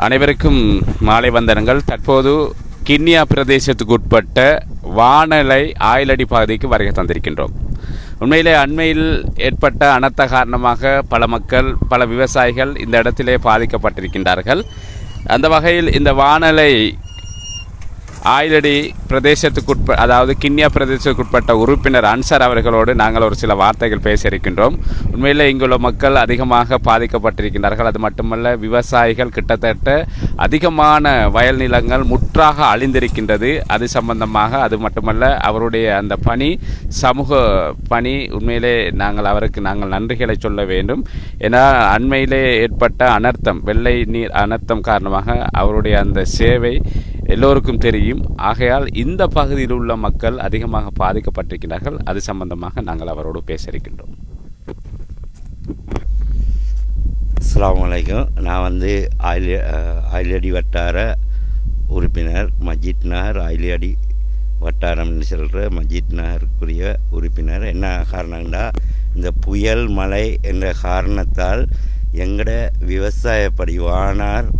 அனைவருக்கும் மாலை வந்தனங்கள். தற்போது கிண்ணியா பிரதேசத்துக்கு உட்பட்ட வானலை ஆயிலடி பகுதிக்கு வருகை தந்திருக்கின்றோம். உண்மையிலே அண்மையில் ஏற்பட்ட அனர்த்த காரணமாக பல மக்கள் பல விவசாயிகள் இந்த இடத்திலே பாதிக்கப்பட்டிருக்கின்றார்கள். அந்த வகையில் இந்த வானலை ஆயிலடி பிரதேசத்துக்குட்ப அதாவது கிண்ணியா பிரதேசத்துக்குட்பட்ட உறுப்பினர் அன்சார் அவர்களோடு நாங்கள் ஒரு சில வார்த்தைகள் பேச இருக்கின்றோம் உண்மையில் இங்குள்ள மக்கள் அதிகமாக பாதிக்கப்பட்டிருக்கின்றார்கள். அது மட்டுமல்ல விவசாயிகள் கிட்டத்தட்ட அதிகமான வயல் நிலங்கள் முற்றாக அழிந்திருக்கின்றது. அது சம்பந்தமாக அது மட்டுமல்ல அவருடைய அந்த பணி சமூக பணி உண்மையிலே நாங்கள் அவருக்கு நாங்கள் நன்றிகளை சொல்ல வேண்டும். ஏன்னா அண்மையிலே ஏற்பட்ட அனர்த்தம் வெள்ளை நீர் அனர்த்தம் காரணமாக அவருடைய அந்த சேவை எல்லோருக்கும் தெரியும். ஆகையால் இந்த பகுதியில் உள்ள மக்கள் அதிகமாக பாதிக்கப்பட்டிருக்கிறார்கள். அது சம்பந்தமாக நாங்கள் அவரோடு பேச இருக்கின்றோம் அஸ்ஸலாமு அலைக்கும். நான் வந்து ஆயில் ஆயிலடி வட்டார உறுப்பினர் மஜித் நகர் ஆயிலடி வட்டாரம்னு சொல்கிற மஜித் நகருக்குரிய உறுப்பினர். என்ன காரணம்னா இந்த புயல் மழை என்ற காரணத்தால் எங்கட விவசாயப்படி வானார்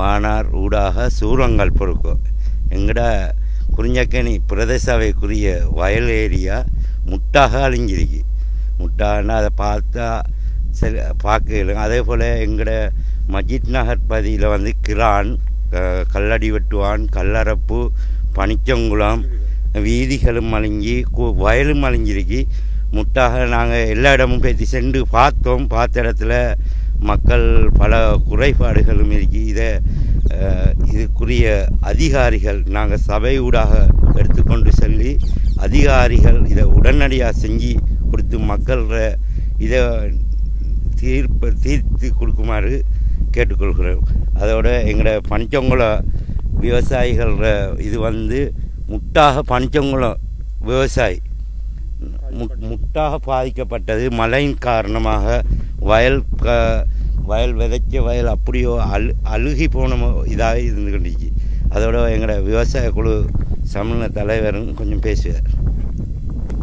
வானார் ஊடாக சூரங்கள் பொறுக்கும். எங்கட குறிஞ்சக்கணி பிரதேசவைக்குரிய வயல் ஏரியா முட்டாக அழிஞ்சிருக்கு. முட்டான்னா அதை பார்த்தா சரி பார்க்கலாம் அதே போல் எங்களோட மஜித் நகர் பகுதியில் வந்து கிரான் க- கல்லடி வெட்டுவான் கல்லறப்பு பனிச்சங்குளம் வீதிகளும் அழிஞ்சி கு- வயலும் அழிஞ்சிருக்கு. முட்டாக நாங்கள் எல்லா இடமும் பேசி சென்று பார்த்தோம். பார்த்த இடத்துல மக்கள் பல குறைபாடுகளும் இருக்கு இதை இதுக்குரிய அதிகாரிகள் நாங்கள் சபை ஊடாக எடுத்துக்கொண்டு சொல்லி அதிகாரிகள் இதை உடனடியாக செஞ்சு கொடுத்து மக்கள இதை தீர்ப்பு தீர்த்து கொடுக்குமாறு கேட்டுக்கொள்கிறோம். அதோட எங்களோட பஞ்சங்குளம் விவசாயிகள இது வந்து முட்டாக பஞ்சங்குளம் விவசாயி மு- முட்டாக பாதிக்கப்பட்டது மழையின் காரணமாக வயல் க வயல் விதைச்ச வயல் அப்படியோ அழு அழுகி போன இதாக இருந்துக்கிட்டுச்சு அதோட எங்களோட விவசாய குழு சமூக தலைவரும் கொஞ்சம் பேசுவார்.